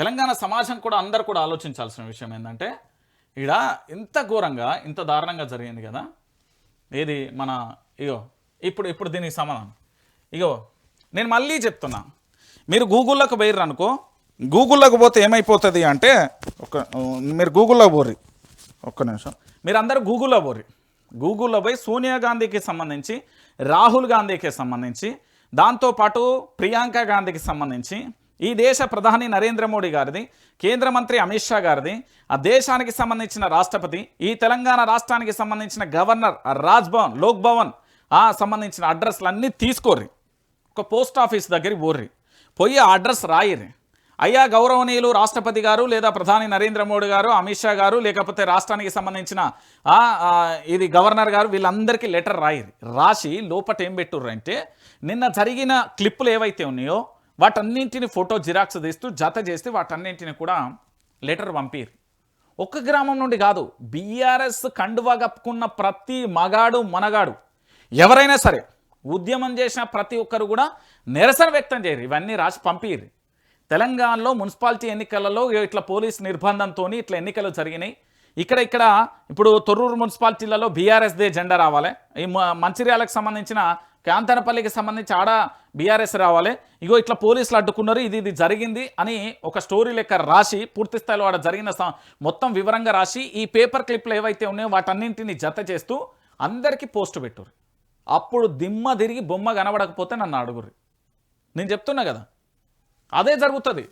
తెలంగాణ సమాజం కూడా అందరు కూడా ఆలోచించాల్సిన విషయం ఏంటంటే ఈడ ఇంత ఘోరంగా ఇంత దారుణంగా జరిగింది కదా. ఏది మన ఇగో ఇప్పుడు ఇప్పుడు దీనికి సమాధానం. ఇగో నేను మళ్ళీ చెప్తున్నా. మీరు గూగుల్లోకి పోయిర్రు అనుకో గూగుల్లోకి పోతే ఏమైపోతుంది అంటే ఒక మీరు గూగుల్లో పోర్రి. ఒక్క నిమిషం. మీరు అందరూ గూగుల్లో పోర్రి. గూగుల్లో పోయి సోనియా గాంధీకి సంబంధించి రాహుల్ గాంధీకి సంబంధించి దాంతోపాటు ప్రియాంక గాంధీకి సంబంధించి ఈ దేశ ప్రధాని నరేంద్ర మోడీ గారిది కేంద్ర మంత్రి అమిత్ షా గారిది ఆ దేశానికి సంబంధించిన రాష్ట్రపతి ఈ తెలంగాణ రాష్ట్రానికి సంబంధించిన గవర్నర్ రాజ్ భవన్ లోక్ భవన్ ఆ సంబంధించిన అడ్రస్లు అన్నీ తీసుకోర్రి. ఒక పోస్ట్ ఆఫీస్ దగ్గరికి పోర్రి. పోయి ఆ అడ్రస్ రాయిర్రి. అయ్యా గౌరవనీయులు రాష్ట్రపతి గారు లేదా ప్రధాని నరేంద్ర మోడీ గారు అమిత్ షా గారు లేకపోతే రాష్ట్రానికి సంబంధించిన ఇది గవర్నర్ గారు వీళ్ళందరికీ లెటర్ రాయిరి రాసి లోపట ఏం పెట్టుర్రంటే నిన్న జరిగిన క్లిప్పులు ఏవైతే ఉన్నాయో వాటన్నింటిని ఫోటో జిరాక్స్ తీస్తూ జత చేస్తే వాటన్నింటిని కూడా లెటర్ పంపిరు ఒక్క గ్రామం నుండి కాదు బీఆర్ఎస్ కండువా కప్పుకున్న ప్రతి మగాడు మనగాడు ఎవరైనా సరే ఉద్యమం చేసిన ప్రతి ఒక్కరు కూడా నిరసన వ్యక్తం చేయరు. ఇవన్నీ రాసి పంపిరు. తెలంగాణలో మున్సిపాలిటీ ఎన్నికలలో ఇట్లా పోలీస్ నిర్బంధంతో ఇట్లా ఎన్నికలు జరిగినాయి. ఇక్కడ ఇక్కడ ఇప్పుడు తొర్రూరు మున్సిపాలిటీలలో బీఆర్ఎస్దే జెండా రావాలి. ఈ మ- మంచిర్యాలకు సంబంధించిన కాంతనపల్లికి సంబంధించి ఆడ బీఆర్ఎస్ రావాలి. ఇగో ఇట్లా పోలీసులు అడ్డుకున్నారు ఇది ఇది జరిగింది అని ఒక స్టోరీ లెక్క రాసి పూర్తి స్థాయిలో ఆడ జరిగిన స- మొత్తం వివరంగా రాసి ఈ పేపర్ క్లిప్లు ఏవైతే ఉన్నాయో వాటన్నింటిని జత చేస్తూ అందరికీ పోస్ట్ పెట్టుర్రు. అప్పుడు దిమ్మ తిరిగి బొమ్మ కనబడకపోతే నన్ను అడుగుర్రి. నేను చెప్తున్నా కదా. అదే జరుగుతుంది.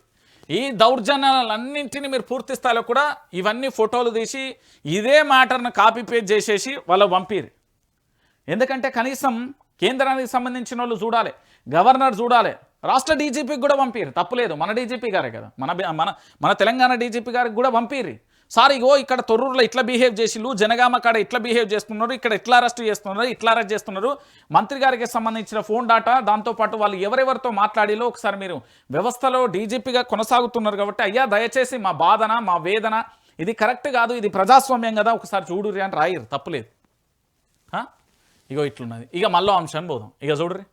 ఈ దౌర్జన్యాలన్నింటినీ మీరు పూర్తి స్థాయిలో కూడా ఇవన్నీ ఫోటోలు తీసి ఇదే మ్యాటర్ను కాపీ పేజ్ చేసేసి వాళ్ళ పంపిరు ఎందుకంటే కనీసం కేంద్రానికి సంబంధించిన వాళ్ళు చూడాలి. గవర్నర్ చూడాలి. రాష్ట్ర డీజీపీకి కూడా పంపిరు. తప్పులేదు. మన డీజీపీ గారే కదా. మన మన మన తెలంగాణ డీజీపీ గారికి కూడా పంపిరి సార్ ఇగో ఇక్కడ తొర్రూరులో ఇట్లా బిహేవ్ చేసిళ్ళు జనగామ కాడ ఇట్లా బిహేవ్ చేస్తున్నారు ఇక్కడ ఇట్లా అరెస్ట్ చేస్తున్నారు ఇట్లా అరెస్ట్ చేస్తున్నారు. మంత్రి గారికి సంబంధించిన ఫోన్ డాటా దాంతోపాటు వాళ్ళు ఎవరెవరితో మాట్లాడిలో ఒకసారి మీరు వ్యవస్థలో డీజీపీగా కొనసాగుతున్నారు కాబట్టి అయ్యా దయచేసి మా బాధన మా వేదన ఇది కరెక్ట్ కాదు ఇది ప్రజాస్వామ్యం కదా ఒకసారి చూడురి అని రాయరు తప్పులేదు. ఇగో ఇట్లున్నది. ఇక మళ్ళీ అంశం పోదాం. ఇక చూడ్రి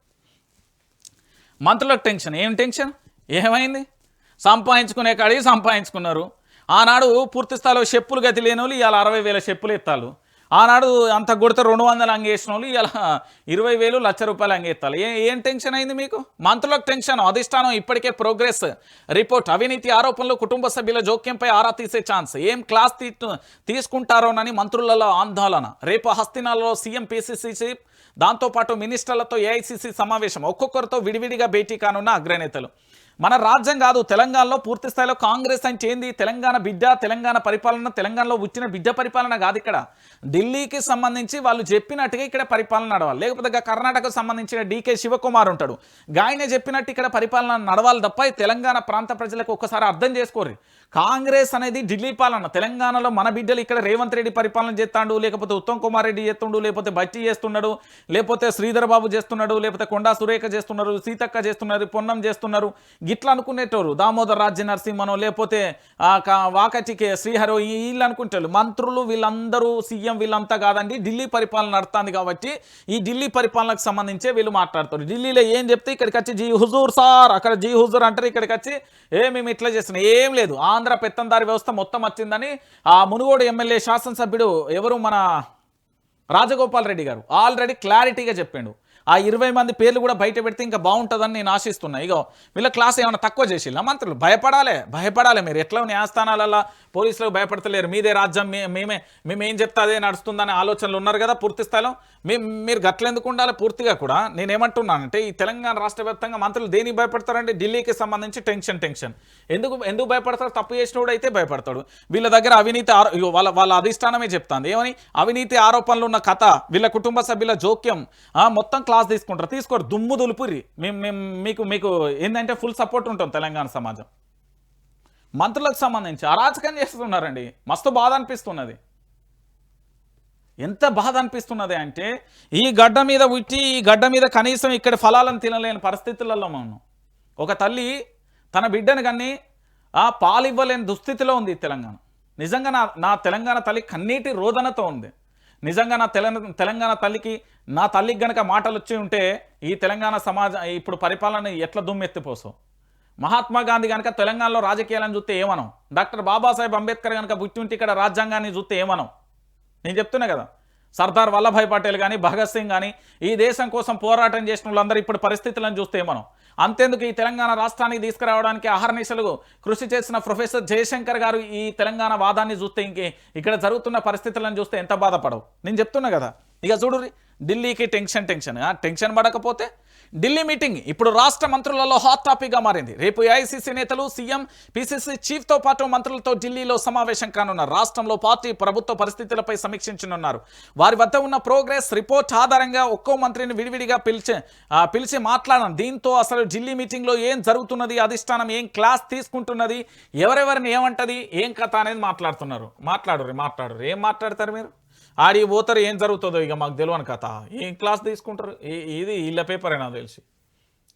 మంత్రులకు టెన్షన్. ఏం టెన్షన్? ఏమైంది? సంపాదించుకునే కాడికి సంపాదించుకున్నారు. ఆనాడు పూర్తి స్థాయిలో చెప్పులు గతి లేని వాళ్ళు ఇవాళ అరవై వేల చెప్పులు ఎత్తాలు ఆనాడు అంత కొడితే రెండు వందలు అంగేసిన వాళ్ళు ఇరవై వేలు లక్ష రూపాయలు అంగెత్తాలి. ఏ ఏం టెన్షన్ అయింది మీకు? మంత్రులకు టెన్షన్ అధిష్టానం ఇప్పటికే ప్రోగ్రెస్. రిపోర్ట్ అవినీతి ఆరోపణలు కుటుంబ సభ్యుల జోక్యంపై ఆరా తీసే ఛాన్స్. ఏం క్లాస్ తీ తీసుకుంటారోనని మంత్రులలో ఆందోళన. రేపు హస్తినాలలో సీఎం పిసిసి చీఫ్ దాంతోపాటు మినిస్టర్లతో ఏఐసీసీ సమావేశం. ఒక్కొక్కరితో విడివిడిగా భేటీ కానున్న అగ్రనేతలు. మన రాజ్యం కాదు తెలంగాణలో పూర్తి స్థాయిలో కాంగ్రెస్ అని చేయింది తెలంగాణ బిడ్డ తెలంగాణ పరిపాలన తెలంగాణలో వచ్చిన బిడ్డ పరిపాలన కాదు ఇక్కడ. ఢిల్లీకి సంబంధించి వాళ్ళు చెప్పినట్టుగా ఇక్కడ పరిపాలన నడవాలి. లేకపోతే కర్ణాటకకు సంబంధించిన డీకే శివకుమార్ ఉంటాడు. గాయనే చెప్పినట్టు ఇక్కడ పరిపాలన నడవాలి తప్ప తెలంగాణ ప్రాంత ప్రజలకు ఒక్కసారి అర్థం చేసుకోరు కాంగ్రెస్ అనేది ఢిల్లీ పాలన. తెలంగాణలో మన బిడ్డలు ఇక్కడ రేవంత్ రెడ్డి పరిపాలన చేస్తాడు లేకపోతే ఉత్తమ్ కుమార్ రెడ్డి చేస్తుండు లేకపోతే బట్టి చేస్తున్నాడు లేకపోతే శ్రీధర్ బాబు చేస్తున్నాడు లేకపోతే కొండా సురేఖ చేస్తున్నారు సీతక్క చేస్తున్నారు పొన్నం చేస్తున్నారు. గిట్లా అనుకునేటోరు. దామోదర్ రాజ్య నరసింహనో లేకపోతే వాకటికే శ్రీహరో ఈ- వీళ్ళు అనుకుంటారు. మంత్రులు వీళ్ళందరూ సీఎం వీళ్ళంతా కాదండి ఢిల్లీ పరిపాలన నడుస్తుంది కాబట్టి ఈ ఢిల్లీ పరిపాలనకు సంబంధించే వీళ్ళు మాట్లాడతారు. ఢిల్లీలో ఏం చెప్తే ఇక్కడికి వచ్చి జీ హుజూర్ సార్ అక్కడ జీ హుజూర్ అంటారు ఇక్కడికి వచ్చి ఏ మేము ఇట్లా చేస్తున్నాం. ఏం లేదు. ఆంధ్ర పెత్తందారి వ్యవస్థ మొత్తం వచ్చిందని ఆ మునుగోడు ఎమ్మెల్యే శాసనసభ్యుడు ఎవరు? మన రాజగోపాల్ రెడ్డి గారు. ఆల్రెడీ క్లారిటీగా చెప్పిండు. ఆ ఇరవై మంది పేర్లు కూడా బయట పెడితే ఇంకా బాగుంటుందని నేను ఆశిస్తున్నా. ఇగో వీళ్ళ క్లాస్ ఏమైనా తక్కువ చేసిల్లా? మంత్రులు భయపడాలి భయపడాలి మీరు. ఎట్లా న్యాయస్థానాలలో పోలీసులకు భయపడతలేరు. మీదే రాజ్యం మేమే మేమేం ఏం చెప్తే అదే నడుస్తుందనే ఆలోచనలు ఉన్నారు కదా పూర్తి స్థాయిలో మీ మీరు గట్లెందుకు ఉండాలి పూర్తిగా కూడా? నేను ఏమంటున్నానంటే ఈ తెలంగాణ రాష్ట్ర వ్యాప్తంగా మంత్రులు దేనికి భయపడతారంటే ఢిల్లీకి సంబంధించి టెన్షన్ టెన్షన్. ఎందుకు ఎందుకు భయపడతారు? తప్పు చేసినోడు అయితే భయపడతాడు. వీళ్ళ దగ్గర అవినీతి వాళ్ళ వాళ్ళ అధిష్టానమే చెప్తాను ఏమని? అవినీతి ఆరోపణలు ఉన్న కథ వీళ్ళ కుటుంబ సభ్యుల జోక్యం ఆ, మొత్తం లాస్ తీసుకుంటారు. తీసుకోరు. దుమ్ము దులుపురి మేము మేము మీకు మీకు ఏంటంటే ఫుల్ సపోర్ట్ ఉంటాం తెలంగాణ సమాజం. మంత్రులకు సంబంధించి అరాచకం చేస్తున్నారండి. మస్తు బాధ అనిపిస్తున్నది. ఎంత బాధ అనిపిస్తున్నది అంటే ఈ గడ్డ మీద ఉట్టి ఈ గడ్డ మీద కనీసం ఇక్కడ ఫలాలను తినలేని పరిస్థితులలో మనం. ఒక తల్లి తన బిడ్డను కానీ ఆ పాలు ఇవ్వలేని దుస్థితిలో ఉంది తెలంగాణ. నిజంగా నా నా తెలంగాణ తల్లి కన్నీటి రోదనతో ఉంది. నిజంగా నా తెలంగాణ తెలంగాణ తల్లికి నా తల్లికి గనక మాటలు వచ్చి ఉంటే ఈ తెలంగాణ సమాజ ఇప్పుడు పరిపాలన ఎట్లా దుమ్మెత్తిపోసం. మహాత్మా గాంధీ కనుక తెలంగాణలో రాజకీయాలను చూస్తే ఏమనం? డాక్టర్ బాబాసాహెబ్ అంబేద్కర్ కనుక పుట్టి ఉంటే ఇక్కడ రాజ్యాంగాన్ని చూస్తే ఏమనం? నేను చెప్తున్నా కదా. సర్దార్ వల్లభాయ్ పటేల్ కానీ భగత్ సింగ్ కానీ ఈ దేశం కోసం పోరాటం చేసిన వాళ్ళందరూ ఇప్పుడు పరిస్థితులను చూస్తే ఏమనం? అంతేందుకు ఈ తెలంగాణ రాష్ట్రానికి తీసుకురావడానికి అహర్నిశలు కృషి చేసిన ప్రొఫెసర్ జయశంకర్ గారు ఈ తెలంగాణ వాదాన్ని చూస్తే ఇంకే ఇక్కడ జరుగుతున్న పరిస్థితులను చూస్తే ఎంత బాధపడవు. నేను చెప్తున్నా కదా. ఇక చూడు ఢిల్లీకి టెన్షన్ టెన్షన్. ఆ టెన్షన్ పడకపోతే ఢిల్లీ మీటింగ్. ఇప్పుడు రాష్ట్ర మంత్రులలో హాట్ టాపిక్గా మారింది. రేపు ఏఐసీసీ నేతలు సీఎం పీసీసీ చీఫ్తో పాటు మంత్రులతో ఢిల్లీలో సమావేశం కానున్నారు. రాష్ట్రంలో పార్టీ ప్రభుత్వ పరిస్థితులపై సమీక్షించనున్నారు. వారి వద్ద ఉన్న ప్రోగ్రెస్ రిపోర్ట్ ఆధారంగా ఒక్కో మంత్రిని విడివిడిగా పిలిచి పిలిచి మాట్లాడను దీంతో అసలు ఢిల్లీ మీటింగ్లో ఏం జరుగుతున్నది అధిష్టానం ఏం క్లాస్ తీసుకుంటున్నది ఎవరెవరిని ఏమంటది ఏం కథ అనేది మాట్లాడుతున్నారు. మాట్లాడరు మాట్లాడరు ఏం మాట్లాడతారు మీరు? ఆడి పోతారు ఏం జరుగుతుందో ఇక మాకు తెలియని కథ. ఏం క్లాస్ తీసుకుంటారు? ఇది వీళ్ళ పేపరేనా నాకు తెలిసి.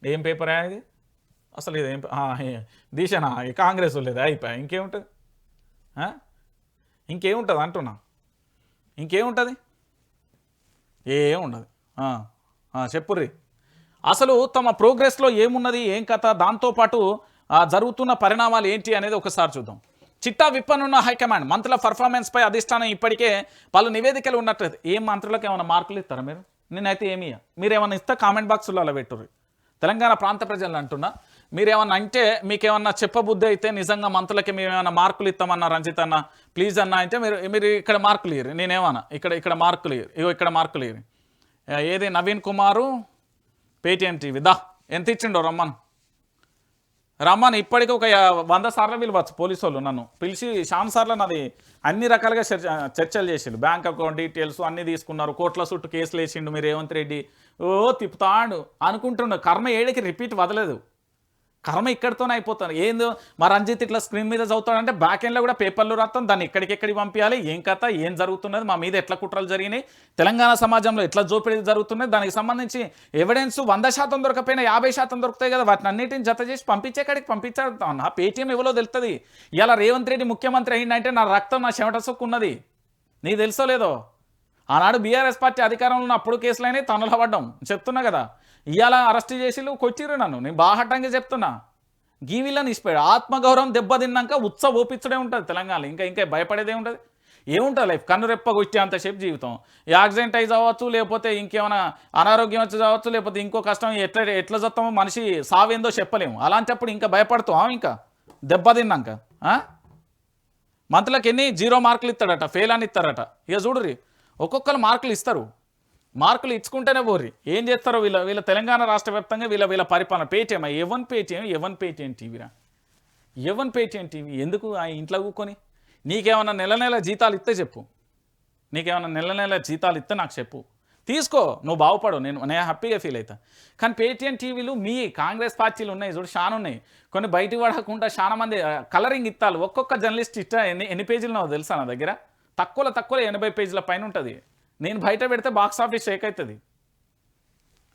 ఏం పేపరే ఇది? అసలు ఇది ఏం ఆ, దిశనా? కాంగ్రెస్ లేదా అయిపోయా. ఇంకేముంటుంది? ఇంకేముంటుంది అంటున్నా? ఇంకేముంటుంది? ఏముండదు. చెప్పుర్రి. అసలు తమ ప్రోగ్రెస్లో ఏమున్నది ఏం కథ? దాంతోపాటు జరుగుతున్న పరిణామాలు ఏంటి అనేది ఒకసారి చూద్దాం. చిట్టా విప్పనున్న హైకమాండ్ మంత్రుల పర్ఫార్మెన్స్పై అధిష్టానం ఇప్పటికే పలు నివేదికలు ఉన్నట్టు ఏం మంత్రులకు ఏమైనా మార్కులు ఇస్తారా మీరు? నేనైతే ఏమి మీరు ఏమైనా ఇస్తే కామెంట్ బాక్సులో అలా పెట్టుర్రు. తెలంగాణ ప్రాంత ప్రజలు అంటున్నా మీరేమన్నా అంటే మీకేమన్నా చెప్పబుద్ధి అయితే నిజంగా మంత్రులకి మేమేమన్నా మార్కులు ఇస్తామన్నా రంజిత్ అన్న ప్లీజ్ అన్న అంటే మీరు మీరు ఇక్కడ మార్కులు ఇయ్యరు. నేనేమన్నా ఇక్కడ ఇక్కడ మార్కులు ఇయ్యరు. ఇగో ఇక్కడ మార్కులు ఇయ్యరు. ఏది? Naveen Kumar Paytm TV. దా ఎంత ఇచ్చిండో రమ్మను. రమ్మని ఇప్పటికీ ఒక వంద సార్లు పిలవచ్చు పోలీసు వాళ్ళు నన్ను. పిలిచి శాం సార్లు నాది అన్ని రకాలుగా చర్చ చర్చలు చేసిండు. బ్యాంక్ అకౌంట్ డీటెయిల్స్ అన్నీ తీసుకున్నారు. కోట్ల చుట్టూ కేసులు వేసిండు మీరు రేవంత్ రెడ్డి ఓ తిప్పుతాడు అనుకుంటున్నాడు కర్మ ఏడికి రిపీట్ వదలేదు. కర్మ ఇక్కడితోనే అయిపోతాను ఏందో మా రంజిత్ ఇట్లా స్క్రీన్ మీద చదువుతాడంటే బ్యాక్ ఎండ్లో కూడా పేపర్లు రాస్తాం. దాన్ని ఎక్కడికెక్కడికి పంపించాలి ఏం కథ? ఏం జరుగుతున్నది? మా మీద ఎట్లా కుట్రలు జరిగినాయి? తెలంగాణ సమాజంలో ఎట్లా జోపిడి జరుగుతున్నది దానికి సంబంధించి ఎవిడెన్స్ వంద శాతం దొరకపోయినా యాభై శాతం దొరుకుతాయి కదా. వాటిని అన్నిటిని జత చేసి పంపించే కాడికి పంపించారు నా పేటీఎం ఎవరో తెలుస్తుంది ఇలా రేవంత్ రెడ్డి ముఖ్యమంత్రి అయిందంటే నా రక్తం నా చెమట సొక్కు ఉన్నది నీకు తెలుసో లేదో? ఆనాడు బీఆర్ఎస్ పార్టీ అధికారంలో ఉన్న అప్పుడు కేసులైనా తనలో పడ్డం. చెప్తున్నా కదా. ఇవాళ అరెస్ట్ చేసి కొచ్చిర్రు నన్ను. నేను బాహటంగా చెప్తున్నా. గీవిళ్ళని ఇసిపోయాడు ఆత్మగౌరవం దెబ్బతిన్నాక ఉత్సవ ఓపించడే ఉంటుంది తెలంగాణ ఇంకా ఇంకా భయపడేదే ఉంటుంది. ఏముంటుంది లైఫ్? కన్ను రెప్పగొచ్చే అంతసేపు జీవితం. యాక్సిడెంట్ అయి చావచ్చు లేకపోతే ఇంకేమైనా అనారోగ్యం వచ్చి చావచ్చు లేకపోతే ఇంకో కష్టం ఎట్లా ఎట్లా చస్తామో మనిషి సావేందో చెప్పలేము. అలాంటప్పుడు ఇంకా భయపడుతాం ఇంకా? దెబ్బతిన్నాక మంత్రులకు ఎన్ని జీరో మార్కులు ఇస్తాడట ఫెయిల్ అని ఇస్తారట. ఇక చూడురి ఒక్కొక్కరు మార్కులు ఇస్తారు. మార్కులు ఇచ్చుకుంటేనే పోర్రి. ఏం చేస్తారో వీళ్ళ వీళ్ళ తెలంగాణ రాష్ట్ర వ్యాప్తంగా వీళ్ళ వీళ్ళ పరిపాలన. పేటీఎం ఎవన్ పేటీఎం ఎవన్ పేటీఎం టీవీరా ఎవన్ పేటీఎం టీవీ? ఎందుకు ఆ ఇంట్లో కూకొని? నీకేమన్నా నెల నెల జీతాలు ఇస్తే చెప్పు. నీకేమన్నా నెల నెల జీతాలు ఇస్తే నాకు చెప్పు. తీసుకో నువ్వు బాగుపడు నేను నేను హ్యాపీగా ఫీల్ అవుతా కానీ పేటీఎం టీవీలు మీ కాంగ్రెస్ పార్టీలు ఉన్నాయి చూడు చాలా ఉన్నాయి. కొన్ని బయట పడకుండా చాలా మంది కలరింగ్ ఇత్తాలు. ఒక్కొక్క జర్నలిస్ట్ ఇట్ట ఎన్ని ఎన్ని పేజీలు నాకు తెలుసా నా దగ్గర? తక్కువలో తక్కువలో ఎనభై పేజీల పైన ఉంటుంది. నేను బయట పెడితే బాక్స్ ఆఫీస్ షేక్ అవుతుంది.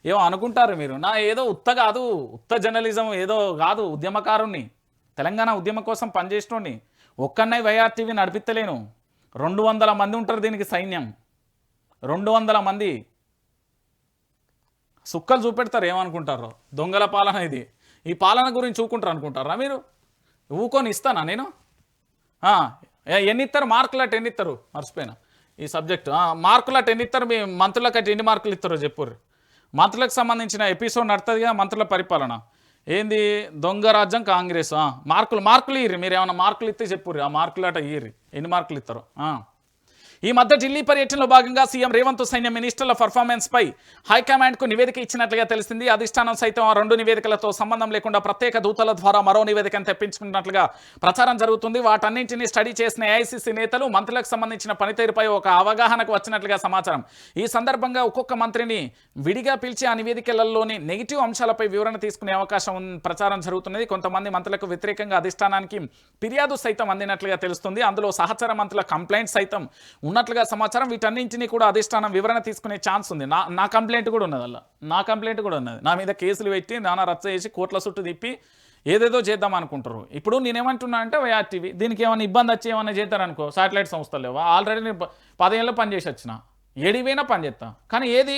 ఏమో అనుకుంటారు మీరు. నా ఏదో ఉత్త కాదు ఉత్త జర్నలిజం ఏదో కాదు ఉద్యమకారుణ్ణి. తెలంగాణ ఉద్యమం కోసం పనిచేసినోడిని. ఒక్కన్నై వైఆర్టీవీ టీవీ రెండు వందల మంది ఉంటారు దీనికి సైన్యం. రెండు వందల మంది సుక్కలు చూపెడతారు ఏమనుకుంటారు. దొంగల పాలన ఇది. ఈ పాలన గురించి చూకుంటారు అనుకుంటారా మీరు? ఊకొని ఇస్తానా నేను? ఎన్ని ఇస్తారు మార్కులు అటు ఎన్ని ఇస్తారు మర్చిపోయినా. ఈ సబ్జెక్ట్. మార్కులు అటు ఎన్ని ఇస్తారు? మీ మంత్రులకు అటు ఎన్ని మార్కులు ఇస్తారో చెప్పుర్రు. మంత్రులకు సంబంధించిన ఎపిసోడ్ నడుతుంది కదా మంత్రుల పరిపాలన. ఏంది? దొంగ రాజ్యం కాంగ్రెస్. మార్కులు మార్కులు ఇయ్యి మీరు ఏమైనా మార్కులు ఇస్తే చెప్పుర్రి. ఆ మార్కులు అట ఇయ్యి ఎన్ని మార్కులు ఇస్తారో? ఈ మధ్య ఢిల్లీ పర్యటనలో భాగంగా సీఎం రేవంత్ సైన్య మినిస్టర్ల పర్ఫార్మెన్స్ పై హైకమాండ్కు నివేదిక ఇచ్చినట్లుగా తెలిసింది. అధిష్టానం సైతం ఆ రెండు నివేదికలతో సంబంధం లేకుండా ప్రత్యేక దూతల ద్వారా మరో నివేదికను తెప్పించుకున్నట్లుగా ప్రచారం జరుగుతుంది. వాటన్నింటినీ స్టడీ చేసిన ఏఐసీసీ నేతలు మంత్రులకు సంబంధించిన పనితీరుపై ఒక అవగాహనకు వచ్చినట్లుగా సమాచారం. ఈ సందర్భంగా ఒక్కొక్క మంత్రిని విడిగా పిలిచి ఆ నివేదికలలోని నెగిటివ్ అంశాలపై వివరణ తీసుకునే అవకాశం ప్రచారం జరుగుతున్నది. కొంతమంది మంత్రులకు వ్యతిరేకంగా అధిష్టానానికి ఫిర్యాదు సైతం అందినట్లుగా తెలుస్తుంది. అందులో సహచర మంత్రుల కంప్లైంట్ సైతం ఉన్నట్లుగా సమాచారం వీటన్నింటినీ కూడా అధిష్టానం వివరణ తీసుకునే ఛాన్స్ ఉంది. నా నా కంప్లైంట్ కూడా ఉన్నది అలా నా కంప్లైంట్ కూడా ఉన్నది. నా మీద కేసులు పెట్టి నానా రచ్చ చేసి కోట్ల చుట్టూ తిప్పి ఏదేదో చేద్దాం అనుకుంటారు ఇప్పుడు నేనేమంటున్నా అంటే వైఆర్ టీవీ దీనికి ఏమైనా ఇబ్బంది వచ్చి ఏమైనా చేస్తారనుకో సాటిలైట్ సంస్థలు లేవా? ఆల్రెడీ నేను పదేళ్ళు పనిచేసి వచ్చిన. ఏడిపోయినా పనిచేస్తాను కానీ ఏది?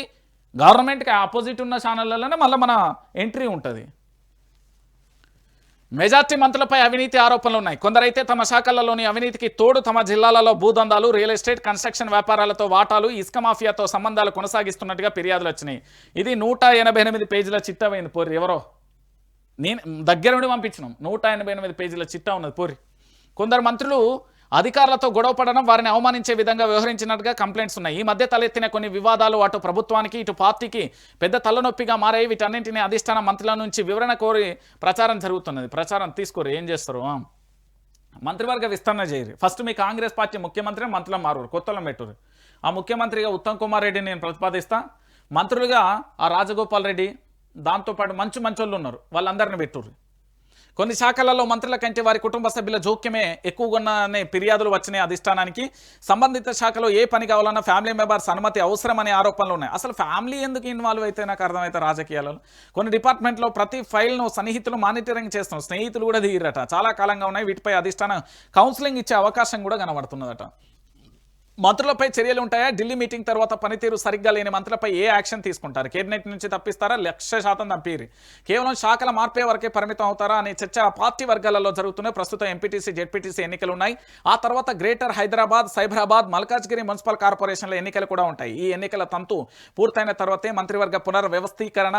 గవర్నమెంట్కి ఆపోజిట్ ఉన్న ఛానళ్ళలోనే మళ్ళీ మన ఎంట్రీ ఉంటుంది. మెజార్టీ మంత్రులపై అవినీతి ఆరోపణలు ఉన్నాయి. కొందరైతే తమ శాఖలలోని అవినీతికి తోడు తమ జిల్లాలలో భూదందాలు రియల్ ఎస్టేట్ కన్స్ట్రక్షన్ వ్యాపారాలతో వాటాలు ఇసుక మాఫియాతో సంబంధాలు కొనసాగిస్తున్నట్టుగా ఫిర్యాదులు వచ్చినాయి. ఇది నూట ఎనభై ఎనిమిది పేజీల చిట్టమైంది పోరి ఎవరో? నేను దగ్గర నుండి పంపించినాం. నూట ఎనభై ఎనిమిది పేజీల చిట్టా ఉన్నది. పోరి కొందరు మంత్రులు అధికారులతో గొడవ పడడం వారిని అవమానించే విధంగా వ్యవహరించినట్టుగా కంప్లైంట్స్ ఉన్నాయి. ఈ మధ్య తలెత్తిన కొన్ని వివాదాలు అటు ప్రభుత్వానికి ఇటు పార్టీకి పెద్ద తలనొప్పిగా మారాయి. వీటన్నింటినీ అధిష్టాన మంత్రుల నుంచి వివరణ కోరి ప్రచారం జరుగుతున్నది. ప్రచారం తీసుకోరు. ఏం చేస్తారు? మంత్రివర్గ విస్తరణ చేయరు. ఫస్ట్ మీ కాంగ్రెస్ పార్టీ ముఖ్యమంత్రి మంత్రులు మారు కొత్తలం పెట్టురు. ఆ ముఖ్యమంత్రిగా ఉత్తమ్ కుమార్ రెడ్డిని నేను ప్రతిపాదిస్తా. మంత్రులుగా ఆ రాజగోపాల్ రెడ్డి దాంతోపాటు మంచి మంచోళ్ళు ఉన్నారు. వాళ్ళందరిని పెట్టుర్రు కొన్ని శాఖలలో మంత్రుల కంటే వారి కుటుంబ సభ్యుల జోక్యమే ఎక్కువగా ఉన్ననే ఫిర్యాదులు వచ్చినాయి అధిష్టానానికి. సంబంధిత శాఖలో ఏ పని కావాలన్నా ఫ్యామిలీ మెంబర్స్ అనుమతి అవసరమనే ఆరోపణలు ఉన్నాయి. అసలు ఫ్యామిలీ ఎందుకు ఇన్వాల్వ్ అయితే నాకు అర్థమైతే రాజకీయాలలో? కొన్ని డిపార్ట్మెంట్లో ప్రతి ఫైల్ను సన్నిహితులు మానిటరింగ్ చేస్తున్నాం. స్నేహితులు కూడా దిగిరట చాలా కాలంగా ఉన్నాయి. వీటిపై అధిష్టానం కౌన్సిలింగ్ ఇచ్చే అవకాశం కూడా కనబడుతున్నదట. మంత్రులపై చర్యలు ఉంటాయా? ఢిల్లీ మీటింగ్ తర్వాత పనితీరు సరిగ్గా లేని మంత్రులపై ఏ యాక్షన్ తీసుకుంటారు? కేబినెట్ నుంచి తప్పిస్తారా? లక్ష శాతం తప్పిరి కేవలం శాఖల మార్పే వరకే పరిమితం అవుతారా? అనే చర్చ పార్టీ వర్గాలలో జరుగుతున్నాయి ప్రస్తుతం ఎంపీటీసీ జెడ్పీటీసీ ఎన్నికలు ఉన్నాయి. ఆ తర్వాత గ్రేటర్ హైదరాబాద్ సైబరాబాద్ మల్కాజ్గిరి మున్సిపల్ కార్పొరేషన్ల ఎన్నికలు కూడా ఉంటాయి. ఈ ఎన్నికల తంతు పూర్తయిన తర్వాతే మంత్రివర్గ పునర్వ్యవస్థీకరణ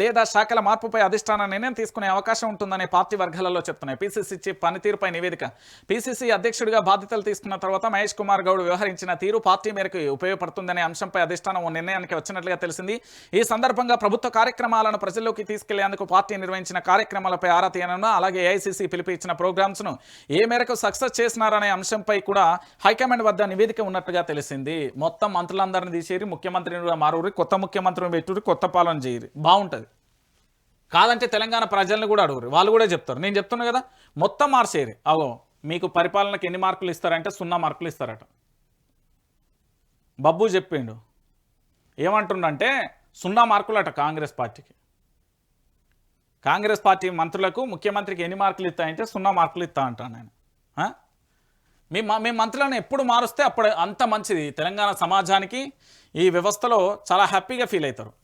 లేదా శాఖల మార్పుపై అధిష్టాన నిర్ణయం తీసుకునే అవకాశం ఉంటుందనే పార్టీ వర్గాలలో చెప్తున్నాయి. పీసీసీ చీఫ్ పనితీరుపై నివేదిక. పీసీసీ అధ్యక్షుడిగా బాధ్యతలు తీసుకున్న తర్వాత మహేష్ కుమార్ గౌడ్ వ్యవహరించిన తీరు పార్టీ మేరకు ఉపయోగపడుతుందనే అంశంపై అధిష్టానం ఓ నిర్ణయానికి వచ్చినట్లుగా తెలిసింది. ఈ సందర్భంగా ప్రభుత్వ కార్యక్రమాలను ప్రజల్లోకి తీసుకెళ్ళేందుకు పార్టీ నిర్వహించిన కార్యక్రమాలపై ఆరా తీయనున్న అలాగే ఏఐసీసీ పిలిపి ఇచ్చిన ప్రోగ్రామ్స్ను ఏ మేరకు సక్సెస్ చేసినారనే అంశంపై కూడా హైకమాండ్ వద్ద నివేదిక ఉన్నట్టుగా తెలిసింది. మొత్తం మంత్రులందరినీ తీసేరి ముఖ్యమంత్రిని మారూరి కొత్త ముఖ్యమంత్రిని పెట్టురి కొత్త పాలన చేయరు. బాగుంటుంది కాదంటే తెలంగాణ ప్రజలను కూడా అడుగురు. వాళ్ళు కూడా చెప్తారు. నేను చెప్తున్నా కదా మొత్తం మార్చేరి. అవో మీకు పరిపాలనకు ఎన్ని మార్కులు ఇస్తారంటే సున్నా మార్కులు ఇస్తారట. బబ్బు చెప్పిండు. ఏమంటుండంటే సున్నా మార్కులు అట కాంగ్రెస్ పార్టీకి. కాంగ్రెస్ పార్టీ మంత్రులకు ముఖ్యమంత్రికి ఎన్ని మార్కులు ఇస్తాయంటే సున్నా మార్కులు ఇస్తా అంటాను నేను. మీ మ- మీ మంత్రులను ఎప్పుడు మారుస్తే అప్పుడు అంత మంచిది. తెలంగాణ సమాజానికి ఈ వ్యవస్థలో చాలా హ్యాపీగా ఫీల్ అవుతారు.